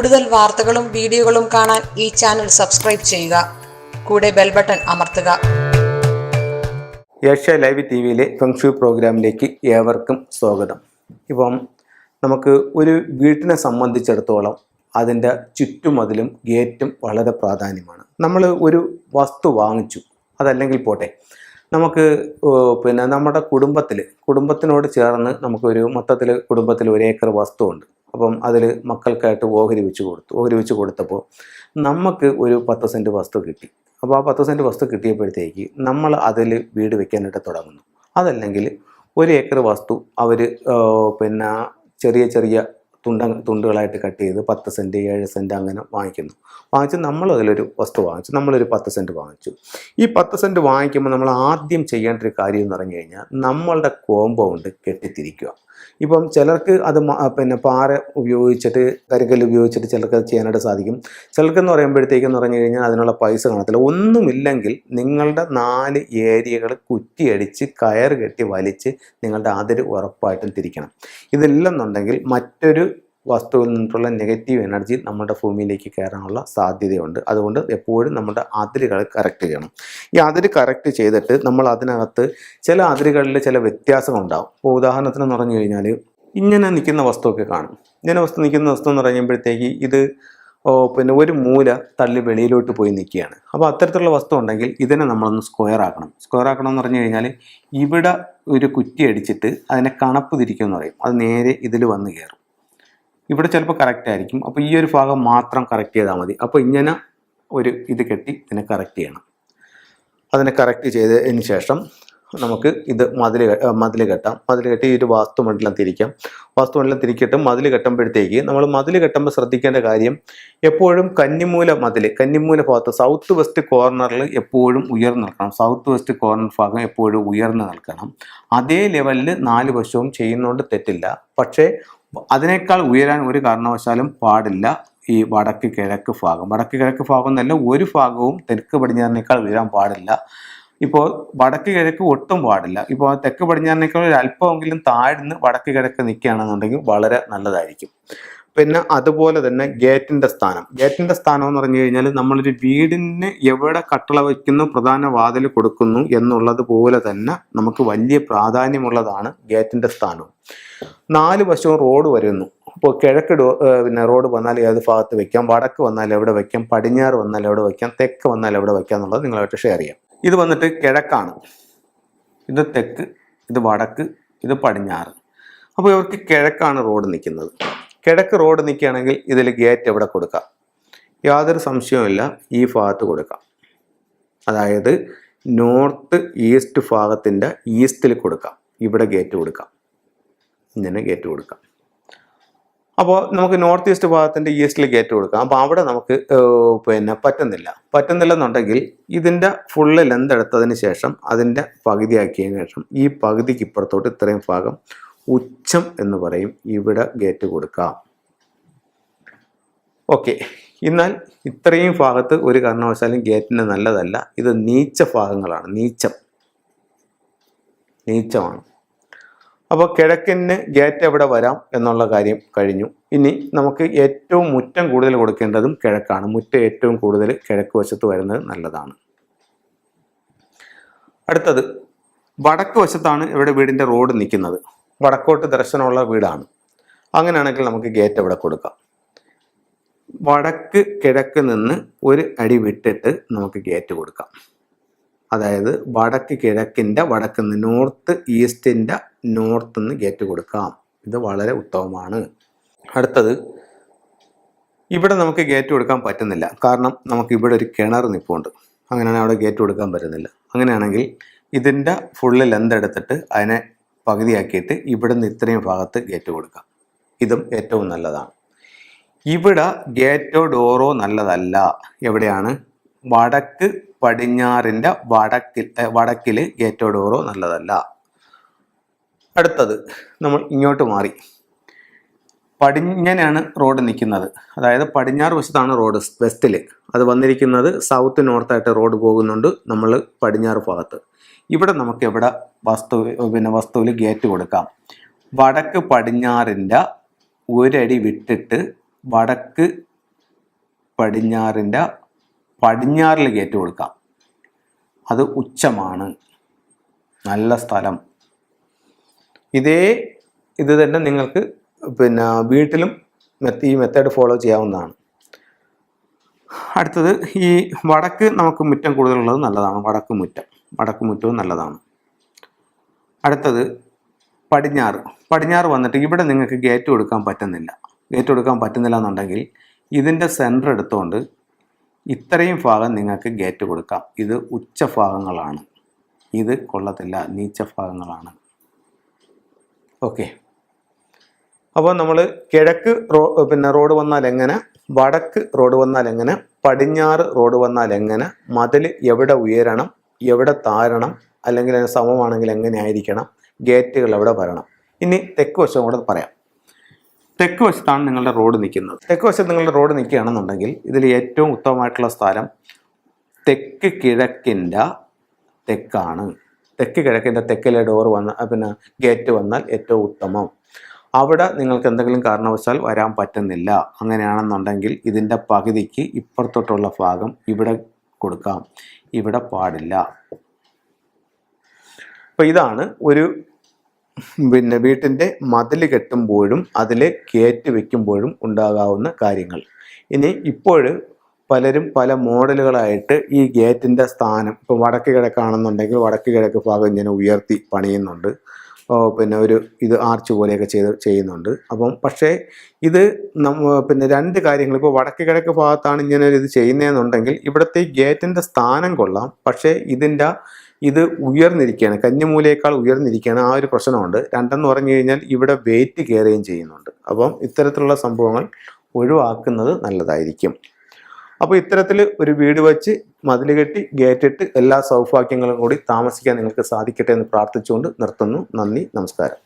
കൂടുതൽ വാർത്തകളും വീഡിയോകളും കാണാൻ ഈ ചാനൽ സബ്സ്ക്രൈബ് ചെയ്യുക. കൂടെ ബെൽ ബട്ടൺ അമർത്തുക. ഏഷ്യ ലൈവ് ടി വിയിലെ ഫെങ്ഷു പ്രോഗ്രാമിലേക്ക് ഏവർക്കും സ്വാഗതം. ഇപ്പം നമുക്ക് ഒരു വീട്ടിനെ സംബന്ധിച്ചിടത്തോളം അതിന്റെ ചുറ്റുമതിലും ഗേറ്റും വളരെ പ്രാധാന്യമാണ്. നമ്മൾ ഒരു വസ്തു വാങ്ങിച്ചു. അതല്ലെങ്കിൽ പോട്ടെ നമുക്ക് പിന്നെ നമ്മുടെ കുടുംബത്തിൽ കുടുംബത്തിനോട് ചേർന്ന് നമുക്കൊരു മൊത്തത്തിൽ കുടുംബത്തിൽ ഒരു ഏക്കർ വസ്തു ഉണ്ട് അപ്പം അതിൽ മക്കൾക്കായിട്ട് ഓഹരി വെച്ച് കൊടുത്തു. ഓഹരി വെച്ച് കൊടുത്തപ്പോൾ നമുക്ക് ഒരു പത്ത് സെന്റ് വസ്തു കിട്ടി. അപ്പോൾ ആ പത്ത് സെന്റ് വസ്തു കിട്ടിയപ്പോഴത്തേക്ക് നമ്മൾ അതിൽ വീട് വെക്കാനായിട്ട് തുടങ്ങുന്നു. അതല്ലെങ്കിൽ ഒരു ഏക്കർ വസ്തു അവർ പിന്നെ ചെറിയ ചെറിയ തുണ്ട തുണ്ടുകളായിട്ട് കട്ട് ചെയ്ത് പത്ത് സെന്റ് ഏഴ് സെന്റ് അങ്ങനെ വാങ്ങിക്കുന്നു. വാങ്ങിച്ച് നമ്മൾ അതിലൊരു വസ്തു വാങ്ങിച്ചു. നമ്മളൊരു പത്ത് സെന്റ് വാങ്ങിച്ചു. ഈ പത്ത് സെന്റ് വാങ്ങിക്കുമ്പോൾ നമ്മൾ ആദ്യം ചെയ്യേണ്ട ഒരു കാര്യം എന്ന് പറഞ്ഞു കഴിഞ്ഞാൽ നമ്മളുടെ കോമ്പൗണ്ട് കെട്ടിത്തിരിക്കുക. ഇപ്പം ചിലർക്ക് അത് പിന്നെ പാറ ഉപയോഗിച്ചിട്ട് കരിക്കല്ല് ഉപയോഗിച്ചിട്ട് ചിലർക്ക് അത് ചെയ്യാനായിട്ട് സാധിക്കും. ചിലർക്കെന്ന് പറയുമ്പോഴത്തേക്കെന്ന് പറഞ്ഞു കഴിഞ്ഞാൽ അതിനുള്ള പൈസ കാണത്തില്ല. ഒന്നുമില്ലെങ്കിൽ നിങ്ങളുടെ നാല് ഏരിയകൾ കുറ്റിയടിച്ച് കയർ കെട്ടി വലിച്ച് നിങ്ങളുടെ അതിര് ഉറപ്പായിട്ടും തിരിക്കണം. ഇതില്ലെന്നുണ്ടെങ്കിൽ മറ്റൊരു വസ്തുവിൽ നിന്നിട്ടുള്ള നെഗറ്റീവ് എനർജി നമ്മുടെ ഭൂമിയിലേക്ക് കയറാനുള്ള സാധ്യതയുണ്ട്. അതുകൊണ്ട് എപ്പോഴും നമ്മുടെ അതിരുകൾ കറക്റ്റ് ചെയ്യണം. ഈ അതിര് കറക്റ്റ് ചെയ്തിട്ട് നമ്മൾ അതിനകത്ത് ചില അതിരുകളിൽ ചില വ്യത്യാസങ്ങളുണ്ടാവും ഇപ്പോൾ ഉദാഹരണത്തിന് എന്ന് പറഞ്ഞു കഴിഞ്ഞാൽ ഇങ്ങനെ നിൽക്കുന്ന വസ്തുവൊക്കെ കാണും. ഇങ്ങനെ വസ്തു നിൽക്കുന്ന വസ്തു എന്ന് പറയുമ്പോഴത്തേക്ക് ഇത് പിന്നെ ഒരു മൂല തള്ളി വെളിയിലോട്ട് പോയി നിൽക്കുകയാണ്. അപ്പോൾ അത്തരത്തിലുള്ള വസ്തു ഉണ്ടെങ്കിൽ ഇതിനെ നമ്മളൊന്ന് സ്ക്വയർ ആക്കണം. സ്ക്വയർ ആക്കണം എന്ന് പറഞ്ഞു കഴിഞ്ഞാൽ ഇവിടെ ഒരു കുറ്റി അടിച്ചിട്ട് അതിനെ കണപ്പ് തിരിക്കുമെന്ന് പറയും. അത് നേരെ ഇതിൽ വന്ന് കയറും. ഇവിടെ ചിലപ്പോൾ കറക്റ്റ് ആയിരിക്കും. അപ്പോൾ ഈ ഒരു ഭാഗം മാത്രം കറക്റ്റ് ചെയ്താൽ മതി. അപ്പോൾ ഇങ്ങനെ ഒരു ഇത് കെട്ടി ഇതിനെ കറക്റ്റ് ചെയ്യണം. അതിനെ കറക്റ്റ് ചെയ്തതിന് ശേഷം നമുക്ക് ഇത് മതിൽ മതിൽ കെട്ടാം. മതിൽ കെട്ടി ഒരു വാസ്തുമണ്ഡലം തിരിക്കാം. വാസ്തുമണ്ഡലം തിരിക്കിട്ട് മതിൽ കെട്ടുമ്പോഴത്തേക്ക് നമ്മൾ മതിൽ കെട്ടുമ്പോൾ ശ്രദ്ധിക്കേണ്ട കാര്യം എപ്പോഴും കന്നിമൂല മതിൽ കന്നിമൂല ഭാഗത്ത് സൗത്ത് വെസ്റ്റ് കോർണറിൽ എപ്പോഴും ഉയർന്നു നിൽക്കണം. സൗത്ത് വെസ്റ്റ് കോർണർ ഭാഗം എപ്പോഴും ഉയർന്നു നിൽക്കണം. അതേ ലെവലിൽ നാല് വശവും ചെയ്യുന്നതുകൊണ്ട് തെറ്റില്ല. പക്ഷേ അതിനേക്കാൾ ഉയരാൻ ഒരു കാരണവശാലും പാടില്ല ഈ വടക്ക് കിഴക്ക് ഭാഗം. വടക്ക് കിഴക്ക് ഭാഗം എന്നല്ല ഒരു ഭാഗവും തെക്ക് പടിഞ്ഞാറിനേക്കാൾ ഉയരാൻ പാടില്ല. ഇപ്പോൾ വടക്ക് കിഴക്ക് ഒട്ടും പാടില്ല. ഇപ്പോൾ തെക്ക് പടിഞ്ഞാറിനേക്കാൾ ഒരു അല്പമെങ്കിലും താഴ്ന്ന് വടക്ക് കിഴക്ക് നിൽക്കുകയാണെന്നുണ്ടെങ്കിൽ വളരെ നല്ലതായിരിക്കും. പിന്നെ അതുപോലെ തന്നെ ഗേറ്റിന്റെ സ്ഥാനം. ഗേറ്റിന്റെ സ്ഥാനം എന്ന് പറഞ്ഞു കഴിഞ്ഞാൽ നമ്മളൊരു വീടിന് എവിടെ കട്ടള വയ്ക്കുന്നു പ്രധാന വാതിൽ കൊടുക്കുന്നു എന്നുള്ളത് പോലെ തന്നെ നമുക്ക് വലിയ പ്രാധാന്യമുള്ളതാണ് ഗേറ്റിന്റെ സ്ഥാനം നാല് വശവും റോഡ് വരുന്നു. ഇപ്പോൾ കിഴക്ക് പിന്നെ റോഡ് വന്നാൽ ഏത് ഭാഗത്ത് വെക്കാം വടക്ക് വന്നാൽ എവിടെ വെക്കാം പടിഞ്ഞാറ് വന്നാൽ എവിടെ വെക്കാം തെക്ക് വന്നാൽ എവിടെ വെക്കാം എന്നുള്ളത് നിങ്ങളായിട്ട് ഷെയർ ചെയ്യാം. ഇത് വന്നിട്ട് കിഴക്കാണ്. ഇത് തെക്ക് ഇത് വടക്ക് ഇത് പടിഞ്ഞാറ്. അപ്പോൾ ഇവർക്ക് കിഴക്കാണ് റോഡ് നിൽക്കുന്നത്. കിഴക്ക് റോഡ് നിൽക്കുകയാണെങ്കിൽ ഇതിൽ ഗേറ്റ് എവിടെ കൊടുക്കാം? യാതൊരു സംശയവുമില്ല. ഈ ഭാഗത്ത് കൊടുക്കാം. അതായത് നോർത്ത് ഈസ്റ്റ് ഭാഗത്തിന്റെ ഈസ്റ്റിൽ കൊടുക്കാം. ഇവിടെ ഗേറ്റ് കൊടുക്കാം. ഇങ്ങനെ ഗേറ്റ് കൊടുക്കാം. അപ്പോൾ നമുക്ക് നോർത്ത് ഈസ്റ്റ് ഭാഗത്തിന്റെ ഈസ്റ്റിൽ ഗേറ്റ് കൊടുക്കാം. അപ്പോൾ അവിടെ നമുക്ക് പിന്നെ പറ്റുന്നില്ല. പറ്റുന്നില്ലെന്നുണ്ടെങ്കിൽ ഇതിന്റെ ഫുള്ള് ലെന്ത് എടുത്തതിന് ശേഷം അതിന്റെ പകുതിയാക്കിയതിന് ശേഷം ഈ പകുതിക്ക് ഇപ്പുറത്തോട്ട് ഇത്രയും ഭാഗം ഉച്ചം എന്ന് പറയും. ഇവിടെ ഗേറ്റ് കൊടുക്കാം. ഓക്കെ എന്നാൽ ഇത്രയും ഭാഗത്ത് ഒരു കാരണവശാലും ഗേറ്റിന് നല്ലതല്ല. ഇത് നീച്ച ഭാഗങ്ങളാണ്. നീച്ചം. നീച്ചമാണ്. അപ്പോൾ കിഴക്കിന് ഗേറ്റ് എവിടെ വരാം എന്നുള്ള കാര്യം കഴിഞ്ഞു. ഇനി നമുക്ക് ഏറ്റവും മുറ്റം കൂടുതൽ കൊടുക്കേണ്ടതും കിഴക്കാണ്. മുറ്റം ഏറ്റവും കൂടുതൽ കിഴക്ക് വശത്ത് വരുന്നത് നല്ലതാണ്. അടുത്തത്. വടക്ക് വശത്താണ് ഇവിടെ വീടിന്റെ റോഡ് നിൽക്കുന്നത്. വടക്കോട്ട് ദർശനമുള്ള വീടാണ്. അങ്ങനെയാണെങ്കിൽ നമുക്ക് ഗേറ്റ് അവിടെ കൊടുക്കാം. വടക്ക് കിഴക്ക് നിന്ന് ഒരു അടി വിട്ടിട്ട് നമുക്ക് ഗേറ്റ് കൊടുക്കാം. അതായത് വടക്ക് കിഴക്കിന്റെ വടക്ക് നിന്ന് നോർത്ത് ഈസ്റ്റിന്റെ നോർത്ത് നിന്ന് ഗേറ്റ് കൊടുക്കാം. ഇത് വളരെ ഉത്തമമാണ്. അടുത്തത് ഇവിടെ നമുക്ക് ഗേറ്റ് കൊടുക്കാൻ പറ്റുന്നില്ല. കാരണം നമുക്ക് ഇവിടെ ഒരു കിണർ നിൽപ്പുണ്ട് അങ്ങനെയാണെങ്കിൽ അവിടെ ഗേറ്റ് കൊടുക്കാൻ പറ്റുന്നില്ല. അങ്ങനെയാണെങ്കിൽ ഇതിന്റെ ഫുള്ള് ലെന്ത് എടുത്തിട്ട് അതിനെ പകുതിയാക്കിയിട്ട് ഇവിടെ നിന്ന് ഇത്രയും ഭാഗത്ത് ഗേറ്റ് കൊടുക്കാം. ഇതും ഏറ്റവും നല്ലതാണ്. ഇവിടെ ഗേറ്റോ ഡോറോ നല്ലതല്ല. എവിടെയാണ്? വടക്ക് പടിഞ്ഞാറിന്റെ വടക്കിൽ വടക്കിൽ ഗേറ്റോ ഡോറോ നല്ലതല്ല. അടുത്തത് നമ്മൾ ഇങ്ങോട്ട് മാറി. പടിഞ്ഞനെയാണ് റോഡ് നിൽക്കുന്നത്. അതായത് പടിഞ്ഞാറ് വശത്താണ് റോഡ് വെസ്റ്റിൽ അത് വന്നിരിക്കുന്നത് സൗത്ത് നോർത്തായിട്ട് റോഡ് പോകുന്നുണ്ട് നമ്മൾ പടിഞ്ഞാറ് ഭാഗത്ത്. ഇവിടെ നമുക്ക് എവിടെ വസ്തു പിന്നെ വസ്തുവിൽ ഗേറ്റ് കൊടുക്കാം. വടക്ക് പടിഞ്ഞാറിന്റെ ഒരടി വിട്ടിട്ട് വടക്ക് പടിഞ്ഞാറിന്റെ പടിഞ്ഞാറിൽ ഗേറ്റ് കൊടുക്കാം. അത് ഉച്ചമാണ്. നല്ല സ്ഥലം. ഇതേ ഇത് തന്നെ നിങ്ങൾക്ക് പിന്നെ വീട്ടിലും ഈ മെത്തേഡ് ഫോളോ ചെയ്യാവുന്നതാണ്. അടുത്തത് ഈ വടക്ക് നമുക്ക് മുറ്റം കൂടുതലുള്ളത് നല്ലതാണ്. വടക്ക് മുറ്റം. വടക്ക് മുറ്റവും നല്ലതാണ്. അടുത്തത് പടിഞ്ഞാറ്. പടിഞ്ഞാറ് വന്നിട്ട് ഇവിടെ നിങ്ങൾക്ക് ഗേറ്റ് കൊടുക്കാൻ പറ്റുന്നില്ല. ഗേറ്റ് കൊടുക്കാൻ പറ്റുന്നില്ല എന്നുണ്ടെങ്കിൽ ഇതിന്റെ സെന്റർ എടുത്തുകൊണ്ട് ഇത്രയും ഭാഗം നിങ്ങൾക്ക് ഗേറ്റ് കൊടുക്കാം. ഇത് ഉച്ച ഭാഗങ്ങളാണ്. ഇത് കൊള്ളത്തില്ല നീച്ച ഭാഗങ്ങളാണ്. ഓക്കെ അപ്പോൾ നമ്മൾ കിഴക്ക് റോ പിന്നെ റോഡ് വന്നാൽ എങ്ങനെ? വടക്ക് റോഡ് വന്നാൽ എങ്ങനെ? പടിഞ്ഞാറ് റോഡ് വന്നാൽ എങ്ങനെ? മതിൽ എവിടെ ഉയരണം? എവിടെ താരണം അല്ലെങ്കിൽ അതിന് സമമാണെങ്കിൽ എങ്ങനെയായിരിക്കണം ഗേറ്റുകൾ എവിടെ വരണം? ഇനി തെക്ക് വശം കൂടെ പറയാം. തെക്ക് വശത്താണ് നിങ്ങളുടെ റോഡ് നിൽക്കുന്നത്. തെക്ക് വശത്ത് നിങ്ങളുടെ റോഡ് നിൽക്കുകയാണെന്നുണ്ടെങ്കിൽ ഇതിൽ ഏറ്റവും ഉത്തമമായിട്ടുള്ള സ്ഥലം തെക്ക് കിഴക്കിന്റെ തെക്കാണ്. തെക്ക് കിഴക്കിന്റെ തെക്കിലെ ഡോർ വന്ന പിന്നെ ഗേറ്റ് വന്നാൽ ഏറ്റവും ഉത്തമം. അവിടെ നിങ്ങൾക്ക് എന്തെങ്കിലും കാരണവശാൽ വരാൻ പറ്റുന്നില്ല. അങ്ങനെയാണെന്നുണ്ടെങ്കിൽ ഇതിന്റെ പകുതിക്ക് ഇപ്പുറത്തോട്ടുള്ള ഭാഗം ഇവിടെ കൊടുക്കാം. ഇവിടെ പാടില്ല. അപ്പോൾ ഇതാണ് ഒരു പിന്നെ വീട്ടിന്റെ മതിൽ കെട്ടുമ്പോഴും അതിൽ കയറ്റി വെക്കുമ്പോഴും ഉണ്ടാകാവുന്ന കാര്യങ്ങൾ. ഇനി ഇപ്പോൾ പലരും പല മോഡലുകളായിട്ട് ഈ ഗേറ്റിന്റെ സ്ഥാനം ഇപ്പോൾ വടക്ക് കിഴക്കാണെന്നുണ്ടെങ്കിൽ വടക്ക് കിഴക്ക് ഭാഗം ഇങ്ങനെ ഉയർത്തി പണിയുന്നുണ്ട്. പിന്നെ ഒരു ഇത് ആർച്ച് പോലെയൊക്കെ ചെയ്ത് ചെയ്യുന്നുണ്ട്. അപ്പം പക്ഷേ ഇത് പിന്നെ രണ്ട് കാര്യങ്ങൾ. ഇപ്പോൾ വടക്ക് കിഴക്ക് ഭാഗത്താണ് ഇങ്ങനെ ഒരു ഇത് ചെയ്യുന്നതെന്നുണ്ടെങ്കിൽ ഇവിടുത്തെ ഗേറ്റിന്റെ സ്ഥാനം കൊള്ളാം. പക്ഷേ ഇതിന്റെ ഇത് ഉയർന്നിരിക്കുകയാണ്. കഞ്ഞിമൂലയേക്കാൾ ഉയർന്നിരിക്കുകയാണ്. ആ ഒരു പ്രശ്നമുണ്ട്. രണ്ടെന്ന് പറഞ്ഞു കഴിഞ്ഞാൽ ഇവിടെ വെയിറ്റ് കയറുകയും ചെയ്യുന്നുണ്ട്. അപ്പം ഇത്തരത്തിലുള്ള സംഭവങ്ങൾ ഒഴിവാക്കുന്നത് നല്ലതായിരിക്കും. അപ്പോൾ ഇത്തരത്തിൽ ഒരു വീട് വെച്ച് മതിൽ കെട്ടി ഗേറ്റിട്ട് എല്ലാ സൗഭാഗ്യങ്ങളും കൂടി താമസിക്കാൻ നിങ്ങൾക്ക് സാധിക്കട്ടെ എന്ന് പ്രാർത്ഥിച്ചുകൊണ്ട് നിർത്തുന്നു. നന്ദി നമസ്കാരം.